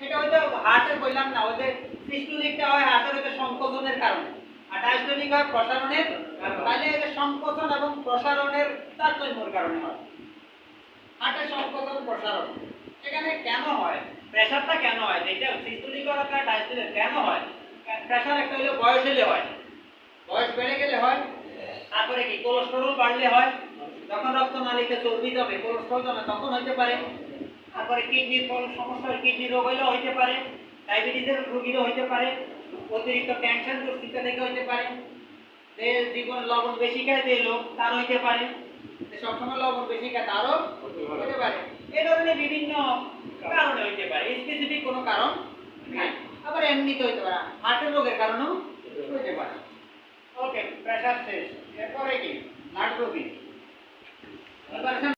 হার্টে বললাম না, ওদের সিস্টোলিকটা হয় হার্টের ওদের সংকোচনের কারণে। আর ডায়াস্টোলিক হয় প্রসারণের তাহলে এদের সংকোচন এবং প্রসারণের তারতম্যের কারণে হয়। হার্টের সংকোচন, প্রসারণ। এখানে কেন হয়? প্রেশারটা কেন হয়? যেটা সিস্টোলিক হয় একটা ডায়াস্টোলিক? কেন হয়? প্রেশার একটা হলো বয়স হলে হয়। বয়স বেড়ে গেলে হয়। তারপরে কি? কোলেস্টেরল বাড়লে হয়। যখন রক্তনালীতে চর্বি জমে, কোলেস্টেরল জমে, তখন হইতে পারে। তারপরে কিডনির কোনো সমস্যা কিডনি রোগ হইলেও হইতে পারে ডায়াবেটিসের রোগীরও হইতে পারে অতিরিক্ত টেনশন দুশ্চিন্তা থেকে হইতে পারে। যে জীবন লবণ বেশি খায় যে লোক তার হইতে পারে। যে সবসময় লবণ বেশি খায় তারও হইতে পারে। এই ধরনের বিভিন্ন কারণে হইতে পারে স্পেসিফিক কোনো কারণ নাই। আবার এমনিতে হইতে পারে হার্টের রোগের কারণেও হইতে পারে। ওকে প্রেশার শেষ এরপরে কি? নাট রোগী। এবার